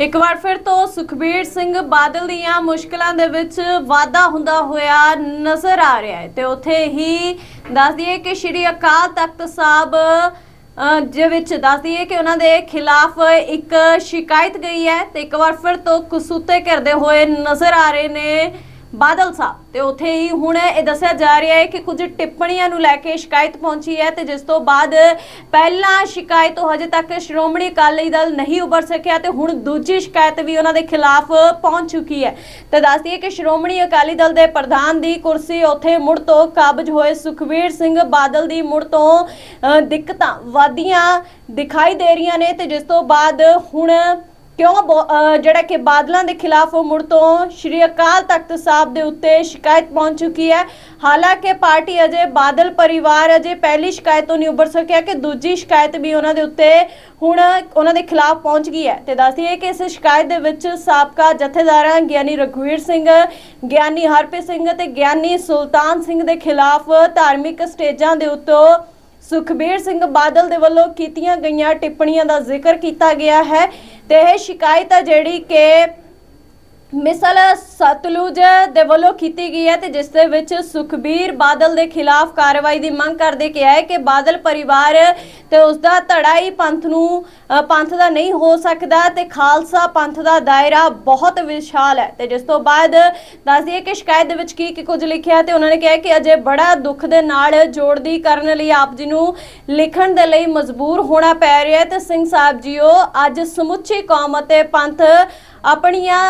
ਇੱਕ ਵਾਰ ਫਿਰ ਤੋਂ ਸੁਖਬੀਰ ਸਿੰਘ ਬਾਦਲ ਦੀਆਂ ਮੁਸ਼ਕਲਾਂ ਦੇ ਵਿੱਚ ਵਾਧਾ ਹੁੰਦਾ ਹੋਇਆ ਨਜ਼ਰ ਆ ਰਿਹਾ ਹੈ। ਤੇ ਉੱਥੇ ਹੀ ਦੱਸ ਦਈਏ ਕਿ ਸ਼੍ਰੀ ਅਕਾਲ ਤਖਤ ਸਾਹਿਬ ਅ, ਦੇ ਵਿੱਚ ਦੱਸ ਦਈਏ ਕਿ ਉਹਨਾਂ ਦੇ ਖਿਲਾਫ ਇੱਕ ਸ਼ਿਕਾਇਤ ਗਈ ਹੈ ਤੇ ਇੱਕ ਵਾਰ ਫਿਰ ਤੋਂ ਕਸੂਤੇ ਕਰਦੇ ਹੋਏ ਨਜ਼ਰ ਆ ਰਹੇ ਨੇ ਬਾਦਲ ਸਾਹਿਬ। ਤੇ ਉੱਥੇ ਹੀ ਹੁਣ ਇਹ ਦੱਸਿਆ ਜਾ ਰਿਹਾ ਹੈ ਕਿ ਕੁਝ ਟਿੱਪਣੀਆਂ ਨੂੰ ਲੈ ਕੇ ਸ਼ਿਕਾਇਤ ਪਹੁੰਚੀ ਹੈ ਤੇ ਜਿਸ ਤੋਂ ਬਾਅਦ ਪਹਿਲਾਂ ਸ਼ਿਕਾਇਤ ਤੋਂ ਹਜੇ ਤੱਕ ਸ਼੍ਰੋਮਣੀ ਅਕਾਲੀ ਦਲ ਨਹੀਂ ਉੱਭਰ ਸਕਿਆ ਤੇ ਹੁਣ ਦੂਜੀ ਸ਼ਿਕਾਇਤ ਵੀ ਉਹਨਾਂ ਦੇ ਖਿਲਾਫ ਪਹੁੰਚ ਚੁੱਕੀ ਹੈ। ਤੇ ਦੱਸਦੀ ਦਈਏ ਕਿ ਸ਼੍ਰੋਮਣੀ ਅਕਾਲੀ ਦਲ ਦੇ ਪ੍ਰਧਾਨ ਦੀ ਕੁਰਸੀ ਉੱਥੇ ਮੁੜ ਤੋਂ ਕਾਬਜ ਹੋਏ ਸੁਖਵੀਰ ਸਿੰਘ ਬਾਦਲ ਦੀ ਮੁੜ ਤੋਂ ਅ, ਦਿੱਕਤਾਂ ਵਾਦੀਆਂ ਦਿਖਾਈ ਦੇ ਰਹੀਆਂ ਨੇ ਤੇ ਜਿਸ ਤੋਂ ਬਾਅਦ ਹੁਣ ਕਿਉਂ? ਬੋ- ਅਹ ਜਿਹੜਾ ਕਿ ਬਾਦਲਾਂ ਦੇ ਖਿਲਾਫ ਉਹ ਮੁੜ ਤੋਂ ਸ਼੍ਰੀ ਅਕਾਲ ਤਖਤ ਸਾਹਿਬ ਦੇ ਉੱਤੇ ਸ਼ਿਕਾਇਤ ਪਹੁੰਚ ਚੁੱਕੀ ਹੈ। ਹਾਲਾਂਕਿ ਪਾਰਟੀ ਅਜੇ ਬਾਦਲ ਪਰਿਵਾਰ ਅਜੇ ਪਹਿਲੀ ਸ਼ਿਕਾਇਤ ਤੋਂ ਨਹੀਂ ਉੱਭਰ ਸਕਿਆ ਕਿ ਦੂਜੀ ਸ਼ਿਕਾਇਤ ਵੀ ਉਹਨਾਂ ਦੇ ਉੱਤੇ ਹੁਣ ਉਹਨਾਂ ਦੇ ਖਿਲਾਫ ਪਹੁੰਚ ਗਈ ਹੈ। ਤੇ ਦੱਸਦੀਏ ਕਿ ਇਸ ਸ਼ਿਕਾਇਤ ਦੇ ਵਿੱਚ ਸਾਬਕਾ ਜਥੇਦਾਰਾਂ ਗਿਆਨੀ ਰਘਵੀਰ ਸਿੰਘ, ਗਿਆਨੀ ਹਰਪ੍ਰੀਤ ਸਿੰਘ ਤੇ ਗਿਆਨੀ ਸੁਲਤਾਨ ਸਿੰਘ ਦੇ ਖਿਲਾਫ ਧਾਰਮਿਕ ਸਟੇਜਾਂ ਦੇ ਉੱਤੋਂ ਸੁਖਬੀਰ ਸਿੰਘ ਬਾਦਲ ਦੇ ਵੱਲੋਂ ਕੀਤੀਆਂ ਗਈਆਂ ਟਿੱਪਣੀਆਂ ਦਾ ਜ਼ਿਕਰ ਕੀਤਾ ਗਿਆ ਹੈ ਤੇ ਇਹ ਸ਼ਿਕਾਇਤ ਹੈ ਜਿਹੜੀ ਕਿ ਮਿਸਲ ਸਤਲੁਜ ਦੇ ਵੱਲੋਂ ਕੀਤੀ ਗਈ ਹੈ ਤੇ ਜਿਸ ਦੇ ਵਿੱਚ ਸੁਖਬੀਰ ਬਾਦਲ ਦੇ ਖਿਲਾਫ ਕਾਰਵਾਈ ਦੀ ਮੰਗ ਕਰਦੇ ਕਿਹਾ ਹੈ ਕਿ ਬਾਦਲ ਪਰਿਵਾਰ ਤੇ ਉਸ ਦਾ ਧੜਾ ਹੀ ਪੰਥ ਨੂੰ ਪੰਥ ਦਾ ਨਹੀਂ ਹੋ ਸਕਦਾ ਤੇ ਖਾਲਸਾ ਪੰਥ ਦਾ ਦਾਇਰਾ ਬਹੁਤ ਵਿਸ਼ਾਲ ਹੈ। ਤੇ ਜਿਸ ਤੋਂ ਬਾਅਦ ਦੱਸ ਦਈਏ ਕਿ ਸ਼ਿਕਾਇਤ ਦੇ ਵਿੱਚ ਕੀ ਕੀ ਕੁਝ ਲਿਖਿਆ ਤੇ ਉਹਨਾਂ ਨੇ ਕਿਹਾ ਕਿ ਅਜੇ ਬੜਾ ਦੁੱਖ ਦੇ ਨਾਲ ਜੋੜਦੀ ਕਰਨ ਲਈ ਆਪ ਜੀ ਨੂੰ ਲਿਖਣ ਦੇ ਲਈ ਮਜਬੂਰ ਹੋਣਾ ਪੈ ਰਿਹਾ ਹੈ। ਤੇ ਸਿੰਘ ਸਾਹਿਬ ਜੀਓ, ਅੱਜ ਸਮੁੱਚੀ ਕੌਮ ਅਤੇ ਪੰਥ ਆਪਣੀਆਂ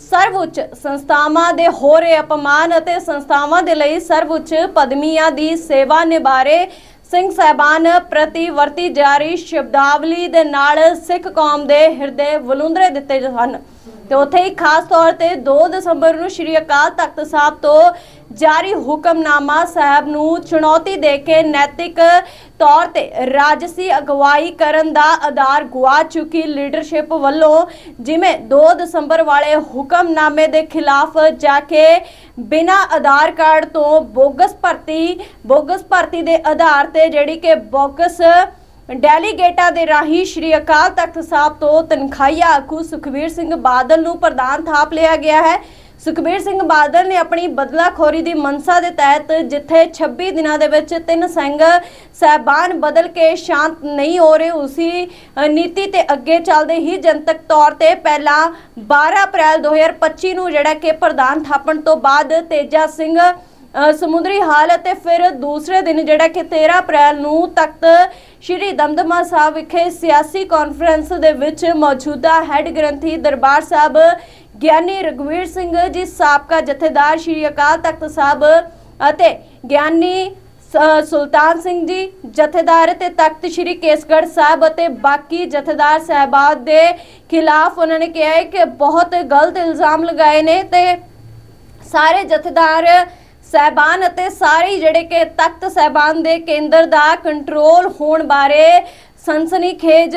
ਸਰਵਉੱਚ ਸੰਸਥਾਵਾਂ ਦੇ ਹੋ ਰਹੇ ਅਪਮਾਨ ਅਤੇ ਸੰਸਥਾਵਾਂ ਦੇ ਲਈ ਸਰਵਉੱਚ ਪਦਮੀਆਂ ਦੀ ਸੇਵਾ ਨਿਭਾਰੇ ਸਿੰਘ ਸਾਹਿਬਾਨ ਪ੍ਰਤੀ ਵਰਤੀ ਜਾ ਰਹੀ ਸ਼ਬਦਾਵਲੀ ਦੇ ਨਾਲ ਸਿੱਖ ਕੌਮ ਦੇ ਹਿਰਦੇ ਵਲੁੰਦਰੇ ਦਿੱਤੇ ਹਨ। ਤੇ ਉੱਥੇ ਹੀ ਖਾਸ ਤੌਰ ਤੇ 2 ਦਸੰਬਰ ਨੂੰ ਸ਼੍ਰੀ ਅਕਾਲ ਤਖਤ ਸਾਹਿਬ ਤੋਂ ਜਾਰੀ ਹੁਕਮਨਾਮਾ ਸਾਹਿਬ ਨੂੰ ਚੁਣੌਤੀ ਦੇ ਕੇ ਨੈਤਿਕ ਤੌਰ ਤੇ ਰਾਜਸੀ ਅਗਵਾਈ ਕਰਨ ਦਾ ਆਧਾਰ ਗੁਆ ਚੁੱਕੀ ਲੀਡਰਸ਼ਿਪ ਵੱਲੋਂ ਜਿਵੇਂ 2 ਦਸੰਬਰ ਵਾਲੇ ਹੁਕਮਨਾਮੇ ਦੇ ਖਿਲਾਫ ਜਾ ਕੇ ਬਿਨਾਂ ਆਧਾਰ ਕਾਰਡ ਤੋਂ ਬੋਗਸ ਭਰਤੀ ਬੋਗਸ ਭਰਤੀ ਦੇ ਆਧਾਰ ਤੇ ਜਿਹੜੀ ਕਿ ਬੋਗਸ ਡੈਲੀਗੇਟਾਂ ਦੇ ਰਾਹੀਂ ਸ਼੍ਰੀ ਅਕਾਲ ਤਖਤ ਸਾਹਿਬ ਤੋਂ ਤਨਖਾਹੀਆ ਆਗੂ ਸੁਖਵੀਰ ਸਿੰਘ ਬਾਦਲ ਨੂੰ ਪ੍ਰਧਾਨ ਥਾਪ ਲਿਆ ਗਿਆ ਹੈ। ਸੁਖਬੀਰ ਸਿੰਘ ਬਾਦਲ ਨੇ ਆਪਣੀ ਬਦਲਾਖੋਰੀ ਦੀ ਮਨਸਾ ਦੇ ਤਹਿਤ ਜਿੱਥੇ 26 ਦਿਨਾਂ ਦੇ ਵਿੱਚ ਤਿੰਨ ਸਿੰਘ ਸਹਿਬਾਨ ਬਦਲ ਕੇ ਸ਼ਾਂਤ ਨਹੀਂ ਹੋ ਰਹੇ, ਉਸੇ ਨੀਤੀ ਤੇ ਅੱਗੇ ਚੱਲਦੇ ਹੀ ਜਨਤਕ ਤੌਰ ਤੇ ਪਹਿਲਾਂ 12 ਅਪ੍ਰੈਲ 2025 ਨੂੰ ਜਿਹੜਾ ਕਿ ਪ੍ਰਧਾਨ ਥਾਪਣ ਤੋਂ ਬਾਅਦ ਤੇਜਾ ਸਿੰਘ ਸਮੁੰਦਰੀ ਹਾਲ ਅਤੇ ਫਿਰ ਦੂਸਰੇ ਦਿਨ ਜਿਹੜਾ ਕਿ 13 ਅਪ੍ਰੈਲ ਨੂੰ ਤਖਤ ਸ਼੍ਰੀ ਦਮਦਮਾ ਸਾਹਿਬ ਵਿਖੇ ਸਿਆਸੀ ਕਾਨਫਰੰਸ ਦੇ ਵਿੱਚ ਮੌਜੂਦਾ ਹੈੱਡ ਗ੍ਰੰਥੀ ਦਰਬਾਰ ਸਾਹਿਬ ਗਿਆਨੀ ਰਗਵੀਰ ਸਿੰਘ ਜੀ ਸਾਬਕਾ ਜਥੇਦਾਰ ਸ਼੍ਰੀ ਅਕਾਲ ਤਖਤ ਸਾਹਿਬ ਅਤੇ ਗਿਆਨੀ ਸ- ਸੁਲਤਾਨ ਸਿੰਘ ਜੀ ਜਥੇਦਾਰ ਤੇ ਤਖਤ ਸ਼੍ਰੀ ਕੇਸਗੜ੍ਹ ਸਾਹਿਬ ਅਤੇ ਬਾਕੀ ਜਥੇਦਾਰ ਸਾਹਿਬਾਨ ਦੇ ਖਿਲਾਫ ਉਹਨਾਂ ਨੇ ਕਿਹਾ ਹੈ ਕਿ ਬਹੁਤ ਗਲਤ ਇਲਜ਼ਾਮ ਲਗਾਏ ਨੇ ਤੇ ਸਾਰੇ ਜਥੇਦਾਰ ਸਹਿਬਾਨ ਅਤੇ ਸਾਰੇ ਜਿਹੜੇ ਕਿ ਤਖਤ ਸਹਿਬਾਨ ਦੇ ਕੇਂਦਰ ਦਾ ਕੰਟਰੋਲ ਹੋਣ ਬਾਰੇ ਸਨਸਨੀਖੇਜ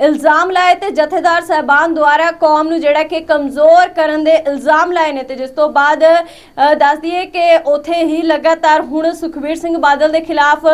ਇਲਜ਼ਾਮ ਲਾਏ ਤੇ ਜਥੇਦਾਰ ਸਹਿਬਾਨ ਦੁਆਰਾ ਕੌਮ ਨੂੰ ਜਿਹੜਾ ਕਿ ਕਮਜ਼ੋਰ ਕਰਨ ਦੇ ਇਲਜ਼ਾਮ ਲਾਏ ਨੇ ਤੇ ਜਿਸ ਤੋਂ ਬਾਅਦ ਅ, ਦੱਸ ਦਈਏ ਕਿ ਉਥੇ ਹੀ ਲਗਾਤਾਰ ਹੁਣ ਸੁਖਵੀਰ ਸਿੰਘ ਬਾਦਲ ਦੇ ਖਿਲਾਫ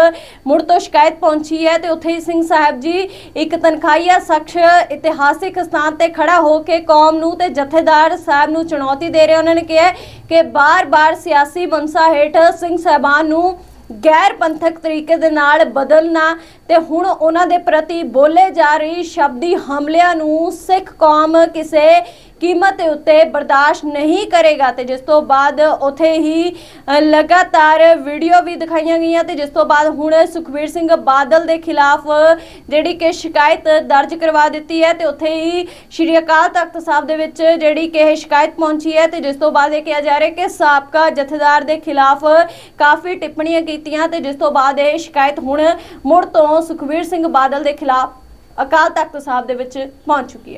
ਮੁੜ ਤੋਂ ਸ਼ਿਕਾਇਤ ਪਹੁੰਚੀ ਹੈ ਤੇ ਉਥੇ ਹੀ ਸਿੰਘ ਸਾਹਿਬ ਜੀ ਇੱਕ ਤਨਖਾਹੀਆ ਸ਼ਖਸ ਇਤਿਹਾਸਿਕ ਸਥਾਨ ਤੇ ਖੜਾ ਹੋ ਕੇ ਕੌਮ ਨੂੰ ਤੇ ਜਥੇਦਾਰ ਸਾਹਿਬ ਨੂੰ ਚੁਣੌਤੀ ਦੇ ਰਹੇ ਉਹਨਾਂ ਨੇ ਕਿਹਾ ਕਿ ਬਾਰ-ਬਾਰ ਸਿਆਸੀ ਮਨਸਾ ਹੇਠ ਸਿੰਘ ਸਾਹਿਬਾਨ ਨੂੰ ਗੈਰ ਪੰਥਕ ਤਰੀਕੇ ਦੇ ਨਾਲ ਬਦਲਣਾ ਤੇ ਹੁਣ ਉਹਨਾਂ ਦੇ ਪ੍ਰਤੀ ਬੋਲੇ ਜਾ ਰਹੀ ਸ਼ਬਦੀ ਹਮਲਿਆਂ ਨੂੰ ਸਿੱਖ ਕੌਮ ਕਿਸੇ ਕੀਮਤ ਦੇ ਉੱਤੇ ਬਰਦਾਸ਼ਤ ਨਹੀਂ ਕਰੇਗਾ ਤੇ ਜਿਸ ਤੋਂ ਬਾਅਦ ਉਥੇ ਹੀ ਲਗਾਤਾਰ ਵੀਡੀਓ ਵੀ ਦਿਖਾਈਆਂ ਗਈਆਂ ਤੇ ਜਿਸ ਤੋਂ ਬਾਅਦ ਹੁਣ ਸੁਖਵੀਰ ਸਿੰਘ ਬਾਦਲ ਦੇ ਖਿਲਾਫ ਜਿਹੜੀ ਕਿ ਸ਼ਿਕਾਇਤ ਦਰਜ ਕਰਵਾ ਦਿੱਤੀ ਹੈ ਤੇ ਉਥੇ ਹੀ ਸ਼੍ਰੀ ਅਕਾਲ ਤਖਤ ਸਾਹਿਬ ਦੇ ਵਿੱਚ ਜਿਹੜੀ ਕਿ ਇਹ ਸ਼ਿਕਾਇਤ ਪਹੁੰਚੀ ਹੈ ਤੇ ਜਿਸ ਤੋਂ ਬਾਅਦ ਇਹ ਕਿਹਾ ਜਾ ਰਿਹਾ ਕਿ ਸਾਬਕਾ ਜਥੇਦਾਰ ਦੇ ਖਿਲਾਫ ਕਾਫੀ ਟਿੱਪਣੀਆਂ ਕੀਤੀਆਂ ਤੇ ਜਿਸ ਤੋਂ ਬਾਅਦ ਇਹ ਸ਼ਿਕਾਇਤ ਹੁਣ ਮੁੜ ਤੋਂ ਸੁਖਵੀਰ ਸਿੰਘ ਬਾਦਲ ਦੇ ਖਿਲਾਫ ਅਕਾਲ ਤਖਤ ਸਾਹਿਬ ਦੇ ਵਿੱਚ ਪਹੁੰਚ ਚੁੱਕੀ ਹੈ।